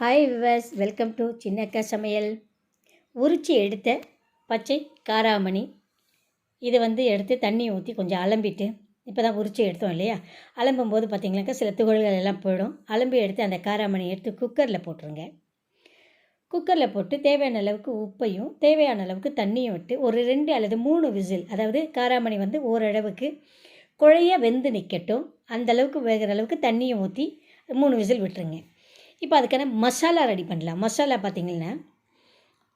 Hi viewers welcome to Chinnakka Samayal உரிச்சி எடுத்த பச்சை காராமணி. இதை வந்து எடுத்து தண்ணி ஊற்றி கொஞ்சம் அலம்பிட்டு இப்போ தான் உரிச்சி எடுத்தோம் இல்லையா? அலம்பும் போது பார்த்திங்கனாக்கா சில துகள்கள் எல்லாம் போயிடும். அலம்பி எடுத்து அந்த காராமணி எடுத்து குக்கரில் போட்டுருங்க. குக்கரில் போட்டு தேவையான அளவுக்கு உப்பையும் தேவையான அளவுக்கு தண்ணியும் விட்டு ஒரு ரெண்டு அல்லது மூணு விசில் அதாவது காராமணி வந்து ஓரளவுக்கு குழைய வெந்து நிற்கட்டும் அந்தளவுக்கு வேகிற அளவுக்கு தண்ணியும் ஊற்றி மூணு விசில் விட்டுருங்க. இப்போ அதுக்கான மசாலா ரெடி பண்ணலாம். மசாலா பார்த்திங்கன்னா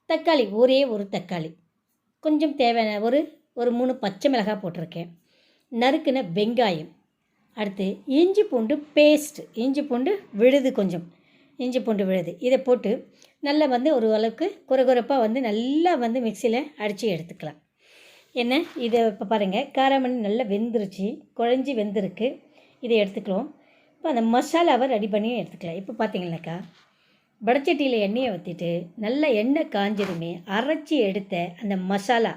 தக்காளி ஒரே ஒரு தக்காளி. கொஞ்சம் தேவையான ஒரு ஒரு மூணு பச்சை மிளகாய் போட்டிருக்கேன். நறுக்குன வெங்காயம். அடுத்து இஞ்சி பூண்டு பேஸ்ட் இஞ்சி பூண்டு விழுது கொஞ்சம். இஞ்சி பூண்டு விழுது. இதை போட்டு நல்லா வந்து ஒரு அளவுக்கு குறகுறப்பாக வந்து நல்லா வந்து மிக்சியில் அடித்து எடுத்துக்கலாம். என்ன? இதை இப்போ பாருங்கள் காரமணி நல்லா வெந்துருச்சு. குழஞ்சி வெந்திருக்கு. இதை எடுத்துக்கிறோம் இப்போ அந்த மசாலாவை ரெடி பண்ணி எடுத்துக்கலாம். இப்போ பார்த்தீங்கன்னாக்கா வடச்சட்டியில் எண்ணெயை ஊற்றிட்டு நல்லா எண்ணெய் காஞ்சதுமே அரைச்சி எடுத்த அந்த மசாலா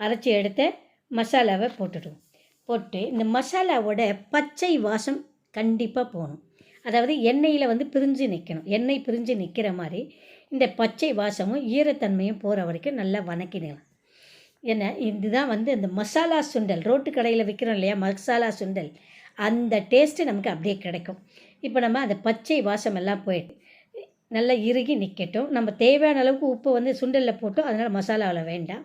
அரைச்சி எடுத்த மசாலாவை போட்டுடுவோம். போட்டு இந்த மசாலாவோட பச்சை வாசம் கண்டிப்பாக போகணும். அதாவது எண்ணெயில் வந்து பிரிஞ்சு நிற்கணும் எண்ணெய் பிரிஞ்சு நிற்கிற மாதிரி இந்த பச்சை வாசமும் ஈரத்தன்மையும் போகிற வரைக்கும் நல்லா வணக்கிடலாம் ஏன்னா இதுதான் வந்து இந்த மசாலா சுண்டல். ரோட்டு கடையில் விற்கிறோம் இல்லையா மசாலா சுண்டல். அந்த டேஸ்ட்டு நமக்கு அப்படியே கிடைக்கும். இப்போ நம்ம அந்த பச்சை வாசம் எல்லாம் போயிட்டு நல்லா இறுகி நிற்கட்டும் நம்ம தேவையான அளவுக்கு உப்பு வந்து சுண்டலில் போட்டோம் அதனால் மசாலாவில் வேண்டாம்.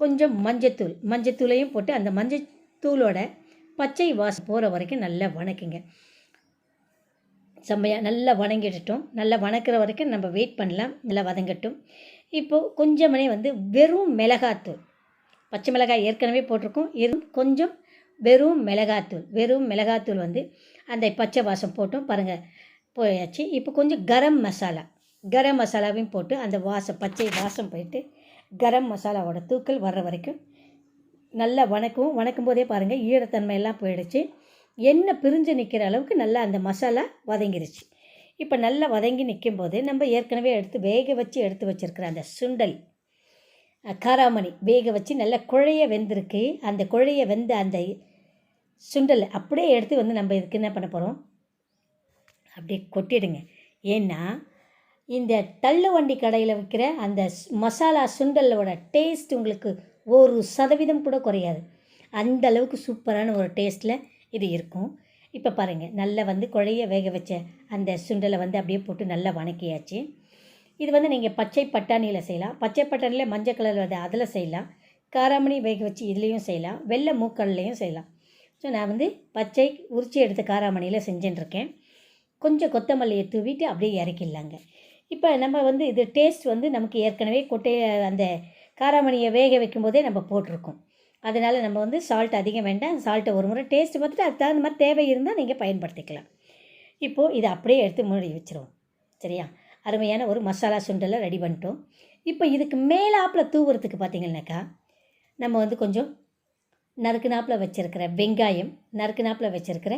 கொஞ்சம் மஞ்சத்தூள் மஞ்சத்தூளையும் போட்டு அந்த மஞ்சத்தூளோட பச்சை வாசம் போகிற வரைக்கும் நல்லா வணக்குங்க. செம்மையாக நல்லா வணங்கிடட்டும். நல்லா வணக்கிற வரைக்கும் நம்ம வெயிட் பண்ணலாம். நல்லா வதங்கட்டும். இப்போது கொஞ்சமனே வந்து வெறும் மிளகாத்தூள். பச்சை மிளகாய் ஏற்கனவே போட்டிருக்கோம். இரு கொஞ்சம் வெறும் மிளகாத்தூள் வெறும் மிளகாத்தூள் வந்து அந்த பச்சை வாசம் போட்டும் பாருங்கள் போயாச்சு. இப்போ கொஞ்சம் கரம் மசாலா கரம் மசாலாவையும் போட்டு அந்த வாசம் பச்சை வாசம் போயிட்டு கரம் மசாலாவோட தூக்கல் வர்ற வரைக்கும் நல்லா வணக்கும் வணக்கும் போதே பாருங்கள் ஈரத்தன்மையெல்லாம் போயிடுச்சு. எண்ணெய் பிரிஞ்சு நிற்கிற அளவுக்கு நல்லா அந்த மசாலா வதங்கிருச்சு. இப்போ நல்லா வதங்கி நிற்கும் போது நம்ம ஏற்கனவே எடுத்து வேக வச்சு எடுத்து வச்சுருக்கிற அந்த சுண்டல் காராமணி வேக வச்சு நல்லா குழைய வெந்திருக்கு. அந்த குழைய வெந்த அந்த சுண்டல் அப்படியே எடுத்து வந்து நம்ம இதுக்கு என்ன பண்ண போகிறோம் அப்படியே கொட்டிடுங்க. ஏன்னா இந்த தள்ளு வண்டி கடையில் விற்கிற அந்த மசாலா சுண்டலோட டேஸ்ட் உங்களுக்கு ஒரு சதவீதம் கூட குறையாது. அந்த அளவுக்கு சூப்பரான ஒரு டேஸ்ட்டில் இது இருக்கும். இப்போ பாருங்கள் நல்லா வந்து குழைய வேக வச்ச அந்த சுண்டலை வந்து அப்படியே போட்டு நல்லா வணக்கியாச்சு. இது வந்து நீங்கள் பச்சை பட்டாணியில் செய்யலாம். பச்சை பட்டாணியில் மஞ்சள் கலரில் வந்து அதில் செய்யலாம். காராமணி வேக வச்சு இதுலேயும் செய்யலாம். வெள்ளை மூக்கல்லையும் செய்யலாம். ஸோ நான் வந்து பச்சை உரிச்சி எடுத்த காராமணியில் செஞ்சுட்டுருக்கேன் கொஞ்சம் கொத்தமல்லியை தூவிட்டு அப்படியே இறக்கிடலாங்க. இப்போ நம்ம வந்து இது டேஸ்ட் வந்து நமக்கு ஏற்கனவே கொட்டையை அந்த காராமணியை வேக வைக்கும்போதே நம்ம போட்டிருக்கோம். அதனால் நம்ம வந்து சால்ட் அதிகம் வேண்டாம். சால்ட்டை ஒரு முறை டேஸ்ட் பார்த்துட்டு அதுக்கு தகுந்த மாதிரி தேவை இருந்தால் நீங்கள் பயன்படுத்திக்கலாம். இப்போது இதை அப்படியே எடுத்து முன்னாடி வச்சுருவோம். சரியா? அருமையான ஒரு மசாலா சுண்டலை ரெடி பண்ணிட்டோம். இப்போ இதுக்கு மேலாப்பில் தூவுறதுக்கு பார்த்திங்கனாக்கா நம்ம வந்து கொஞ்சம் நறுக்கு நாப்பில் வச்சுருக்கிற வெங்காயம் நறுக்கு நாப்பில் வச்சுருக்கிற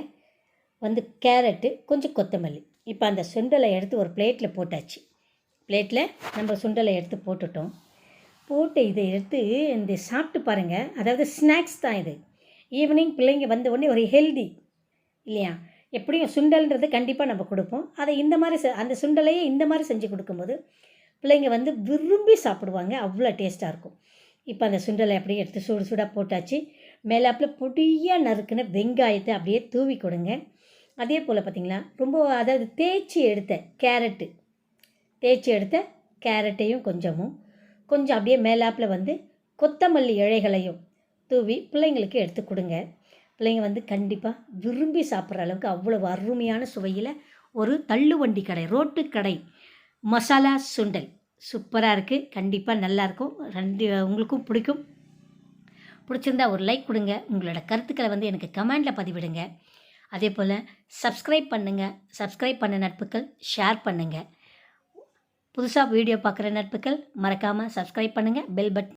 வந்து கேரட்டு கொஞ்சம் கொத்தமல்லி. இப்போ அந்த சுண்டலை எடுத்து ஒரு பிளேட்டில் போட்டாச்சு. பிளேட்டில் நம்ம சுண்டலை எடுத்து போட்டுட்டோம். போட்டு இதை எடுத்து இந்த சாப்பிட்டு பாருங்கள் அதாவது ஸ்நாக்ஸ் தான் இது. ஈவினிங் பிள்ளைங்க வந்த உடனே ஒரு ஹெல்தி இல்லையா? எப்படியும் சுண்டல்ன்றது கண்டிப்பாக நம்ம கொடுப்போம். அதை இந்த மாதிரி அந்த சுண்டலையே இந்த மாதிரி செஞ்சு கொடுக்கும்போது பிள்ளைங்க வந்து விரும்பி சாப்பிடுவாங்க. அவ்வளோ டேஸ்ட்டாக இருக்கும். இப்போ அந்த சுண்டலை அப்படியே எடுத்து சூடு சூடாக போட்டாச்சு. மேலாப்பில் பொடியாக நறுக்குன வெங்காயத்தை அப்படியே தூவி கொடுங்க. அதே போல் பார்த்திங்களா ரொம்ப அதாவது தேய்ச்சி எடுத்த கேரட்டு தேய்ச்சி எடுத்த கேரட்டையும் கொஞ்சமும் கொஞ்சம் அப்படியே மேலாப்பில் வந்து கொத்தமல்லி இழைகளையும் தூவி பிள்ளைங்களுக்கு எடுத்து கொடுங்க. பிள்ளைங்க வந்து கண்டிப்பாக விரும்பி சாப்பிட்ற அளவுக்கு அவ்வளோ அருமையான சுவையில் ஒரு தள்ளுவண்டி கடை ரோட்டு கடை மசாலா சுண்டல். சூப்பராக இருக்குது கண்டிப்பாக நல்லாயிருக்கும் ரெண்டு உங்களுக்கும் பிடிக்கும். பிடிச்சிருந்தா ஒரு லைக் கொடுங்க. உங்களோட கருத்துக்களை வந்து எனக்கு கமெண்டில் பதிவிடுங்க. அதே போல் சப்ஸ்கிரைப் பண்ணுங்கள் சப்ஸ்கிரைப் பண்ண நட்புகள் ஷேர் பண்ணுங்கள் புதுசாக வீடியோ பார்க்குற நட்புகள் மறக்காமல் சப்ஸ்கிரைப் பண்ணுங்கள் பெல் பட்